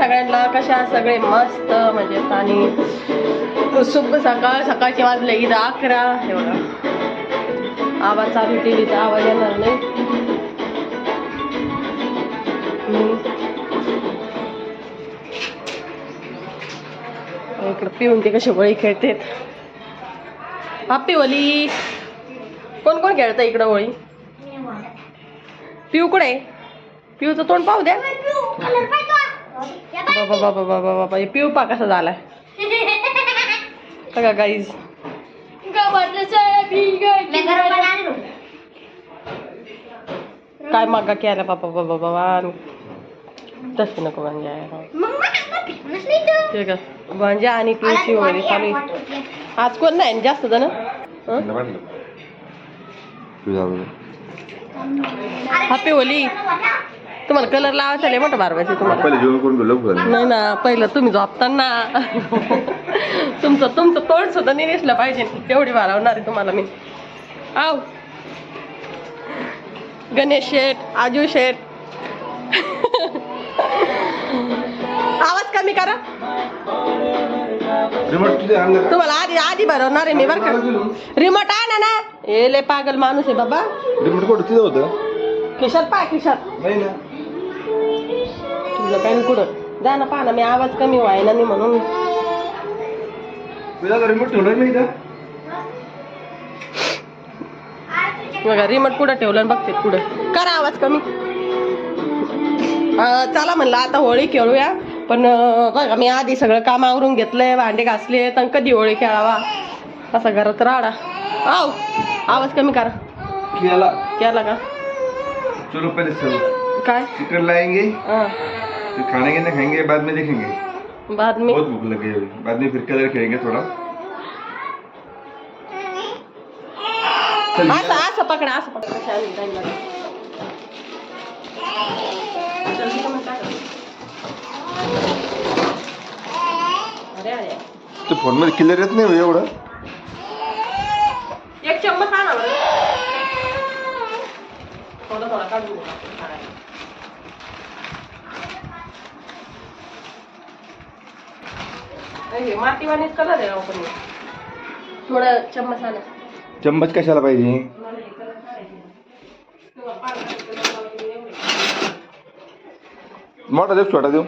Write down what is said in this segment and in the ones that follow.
सगळ्यांना कशा सगळे मस्त म्हणजे आणि शुभ सकाळ सकाळचे वाजले इथं अकरा. हे बघा. आवाज चालू टीव्हीचा आवाज येणार नाही. इकडं पिऊन ते कसे होळी खेळतेत. हापी वली कोण कोण खेळतं इकडं होळी पिऊ कुठे? पिऊचं तोंड पाहू द्या. बाबा बाबा बाबा बाबा हे पिऊ पा कसा झालाय? बघा गाईज काय मागा केला बाबा बाबा बाबा तसं नको म्हणजे. ठीक आहे म्हणजे आणि पिऊची होळी चालू आहे. आज कोण नाही? जास्त जण? हं? हॅपी होली. तुम्हाला कलर लावायचा लय मोठं मारवायचं तुम्हाला. पहिले जेवण करून गेलो लवकर. नाही ना पहिलं तुम्ही झोपताना. तुमचं तुमचं तोंड सुद्धा नाही दिसलं पाहिजे. तेवढी वाढवणार आहे तुम्हाला मी. आव. गणेश शेठ आजू शेठ. आवाज कमी करा. रिमोट? तुम्हाला आधी आधी भरवणार आहे मी बरं का. रिमोट आणा ना. हे लय पागल माणूस आहे बाबा. रिमोट कुठं? तिथं होतं. खिशात पा खिशात. नाही ना. तुझं काय कुठं? जा ना पहा ना मी आवाज कमी व्हायना नाही म्हणून. तुझा रिमोट ठेवणार नाही का बघा रिमोट कुठं ठेवलं बघते कुठं. करा आवाज कमी. चला म्हणलं आता होळी खेळूया. पण बघा मी आधी सगळं काम आवरून घेतलंय भांडे घासले तर कधी होळी खेळावा? असा घरात राडा. आव आवाज कमी करा. केला केला का? चलो पहले काय? चिकन लाएंगे। हां फिर खाने ना खाएंगे बाद में देखेंगे। बाद में? बहुत भूख लगी है। अभी बाद में फिर कलर खेलेंगे थोड़ा। असं असं पकडा असं पकडा. अरे अरे। ते फोनमध्ये क्लिअर येत नाही एवढं एक चम्मच आणा बरं थोडा थोडा काढून हे कलर आहे आपण थोडा चम्मच आणा. चम्मच कशाला पाहिजे? मोठा देऊ छोटा देऊ?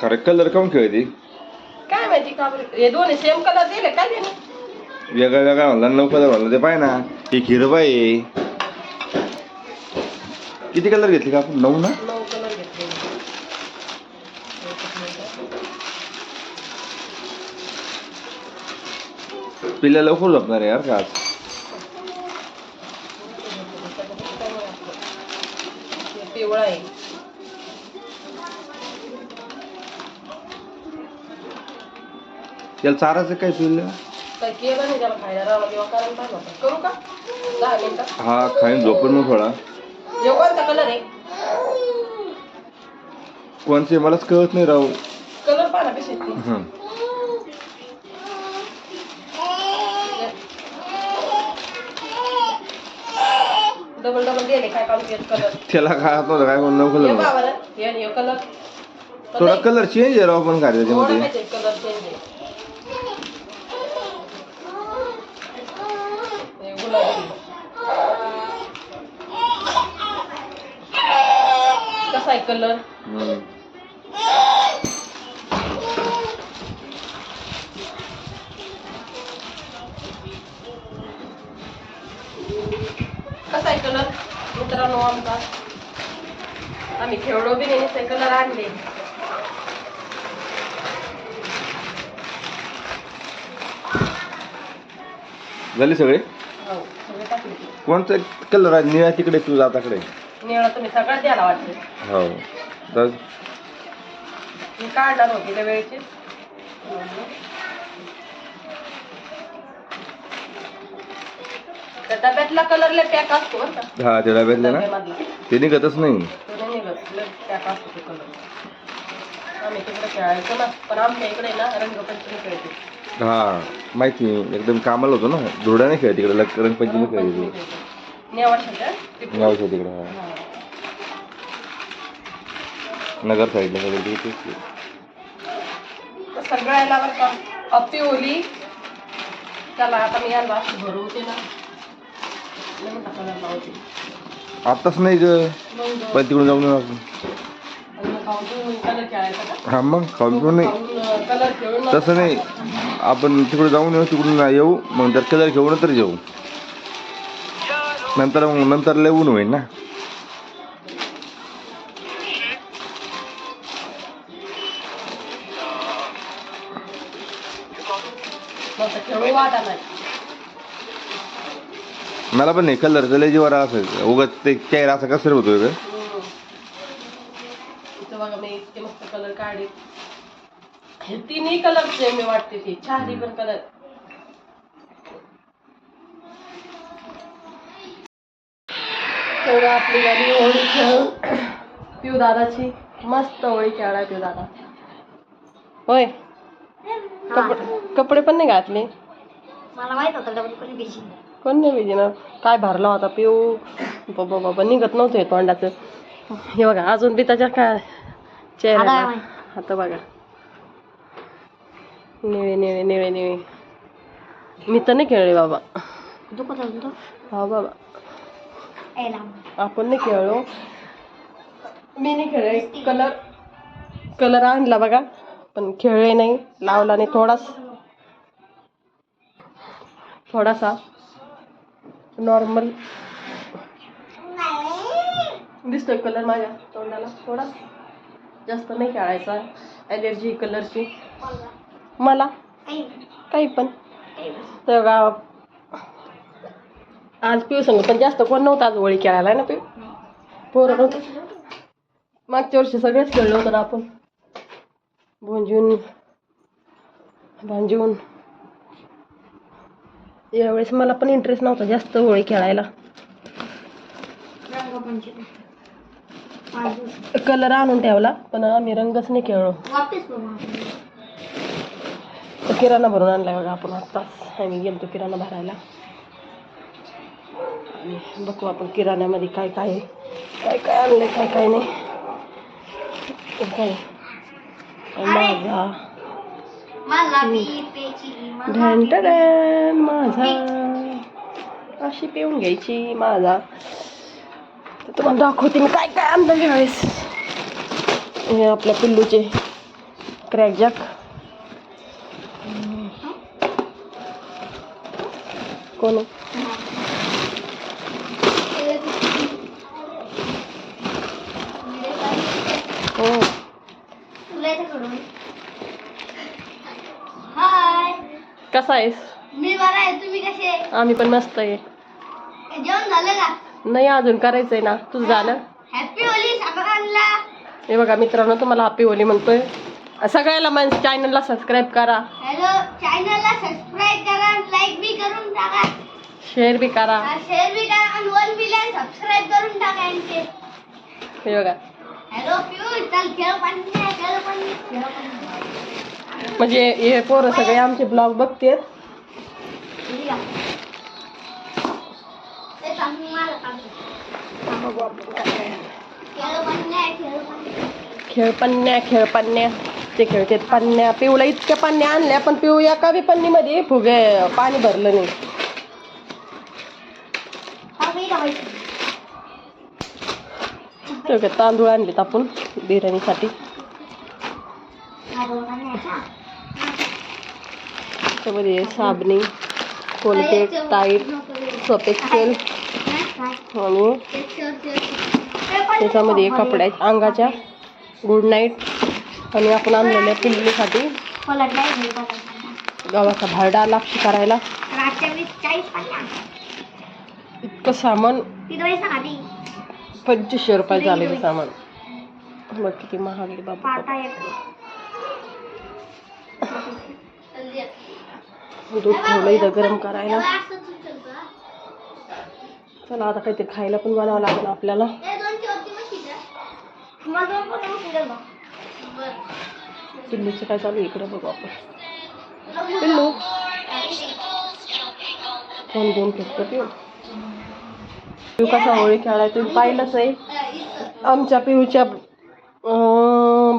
कलर कलर काऊन खेळते? काय माहिती का बरं? हे दोन्ही सेम कलर दिले काय वेगळा वेगळा म्हणला कलर म्हणला ते पाय ना हे हिरवाई आहे. किती कलर घेतले का आपण? नऊ ना? पिल्ल्या लवकर झोपणार आहे यार का आज? पिवळा आहे. त्याला चाराचं काय पिल्लं? काय केलं नाही त्याला खायला? राहिला किंवा कारण पाहिजे होतं करू का? दहा मिनिटं. हा खाईन झोपून मग थोडा. हे कोणता कलर आहे? कोणचे मलाच कळत नाही राहू कलर पाहा कशी आहेत ते. हं. डबल डबल दिले काय काम केलं कलर त्याला काय हात? नव्हतं काय कोण हे कलर हे आणि हे थोडा कलर चेंज आहे राव पण काय थोडा त्याच्यामध्ये माहिती कलर चेंज आहे हे गुलाबी कसा आहे कलर. कसा आहे कलर मित्रांनो आमचा. आम्ही खेळलो बी नाही कलर आणले. झाले सगळे? सगळे टाकले कोणतं कलर आहे? निळ्या तिकडे तू जाताकडे निळा तुम्ही सगळं द्यायला वाटते. हो. तर? मी काढणार होती त्या वेळची. त्या डब्यातला कलरला पॅक असतो बरं का. हा ते डब्यातले ना? डब्यामधला. ते निघतच नाही. तो नाही निघत पॅक असतो तो कलर आम्ही तिकडे खेळायचो ना. पण आमच्या इकडे ना रंगपंचमी खेळते हा माहिती एकदम कामाला होतो ना. धुरडा नाही खेळ तिकडे लग- रंगपंचमी खेळायची. नेवाशाच्या गावच्या तिकडे. हा. नगर साईडला सगळं बरं का अप्पी ओली. त्याला आता मी यांना अशी भरवते ना. लय मोठा कलर लावते. आत्ताच नाही ग. मग पण तिकडून जाऊन येऊ आपण. हा मग खाऊन नाही. तसं नाही. आपण तिकडे जाऊन येऊ तिकडून येऊ. मग जर कलर घेऊन तर जेऊ. नंतर मग नंतर लय ऊन होईल ना. मला पण नाही कलरचं लय जीवाला असं उगाच ते चेहरा असं कसं होतोय. इथं बघा मी इतके मस्त कलर काढले. हे तिन्ही कलरचे मी वाटते ती. चारही पण कलर तेवढं आपली गाडी होळी खेळून पिऊ दादाची मस्त होळी खेळाय पिऊ दादा. होय? कपडे कपडे पण नाही घातले? मला माहीत होतं डबल कोणी बिशी कोण नाही बिजी ना काय भरला होता पिऊ? बाबा बाबा निघत नव्हतं हे तोंडाचं. हे बघा अजून बी त्याच्या काय चेहऱ्याला. आता बघा. निळे निळे निळे निळे. मी तर नाही खेळले बाबा. दुखत तो हा बाबा. आपण नाही खेळलो. मी नाही खेळले. कलर कलर आणला बघा. पण खेळले नाही. लावला नाही थोडाच थोडासा. नॉर्मल दिसतोय कलर माझ्या तोंडाला. थोडा जास्त नाही खेळायचा ॲलर्जी कलरची मला? काही पण. तर आज पिऊ सांगू पण जास्त कोण नव्हतं आज होळी खेळायला ना पिऊ पोरं नव्हतं. मागच्या वर्षी सगळेच खेळलो होतो ना आपण. भुंजून भांजून. यावेळेस मला पण इंटरेस्ट नव्हता जास्त होळी खेळायला. कलर आणून ठेवला पण आम्ही रंगच नाही खेळलो. तर किराणा भरून आणलाय बघा आपण आत्ताच आम्ही गेलतो किराणा भरायला. आणि बघू आपण किराण्यामध्ये काय काय आहे. काय काय आणलंय काय काय नाही. काय? माझा. ढन माझा. अशी पिऊन घ्यायची माझा. तुम्हाला दाखवते मी काय काय आणलं यावेळेस. हे आपल्या पिल्लूचे क्रॅक जॅक कोण? हो. कसा आहेस? मी बरा आहे. तुम्ही कसे आम्ही पण मस्त आहे. जेवण झालं का? नाही अजून करायचंय ना. तुझं झालं? हॅपी होली सगळ्यांना. हे बघा मित्रांनो तुम्हाला हॅपी होली म्हणतोय. सगळ्याला मन चॅनलला सबस्क्राईब करा. हॅलो चॅनलला सबस्क्राईब करा लाईक बी करून टाका. शेअर बी करा. शेअर बी करा आणि वन मिलियन सबस्क्राईब करून टाका यांचे. हे बघा. हॅलो पिऊ चल खेळ पाणी खेळ पाणी खेळ पाणी म्हणजे हे पोरं सगळे आमचे ब्लॉग बघते ठीक आहे. ते सांगून मला सांगतो. खेळ पन्न्या खेळ पन्न्या ते खेळतात पन्न्या पिऊला इतक्या पन्न्या आणल्या पण पिऊ एका बी पन्नीमध्ये फुगे पाणी भरलं नाही. हा, तांदूळ आणलेत आपण बिर्याणीसाठी. हा, साबणी कोलगेट टाईट सोपेक्सेल आणि त्याच्यामध्ये कपड्या अंगाच्या गुड नाईट आणि आपण आणलेल्या पिल्लीसाठी गावाचा भारडा लापशी करायला. इतकं सामान. पंचवीसशे रुपये झालेलं सामान. बघ किती महाग आहे बाबा. दूध ठेवलं इथं गरम करायला. चला आता काहीतरी खायला पण बनावं लागेल आपल्याला. पिल्लूचं काय चालू आहे इकडं बघू आपण. पिल्लू. फोन घेऊन फिरतो पिऊ. पिऊ कसा होळी खेळाय तुम्ही पाहिलंच आहे. आमच्या पिऊच्या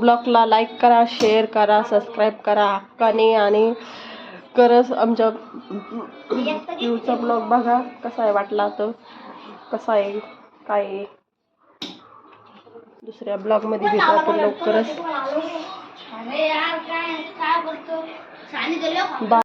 ब्लॉगला लाईक करा शेअर करा सबस्क्राईब करा हक्काने आणि करस आमच्या पिऊचा ब्लॉग बघा कसा आहे वाटला तर कसा आहे काय आहे. दुसऱ्या ब्लॉगमध्ये भेटू आपण लवकरच. बा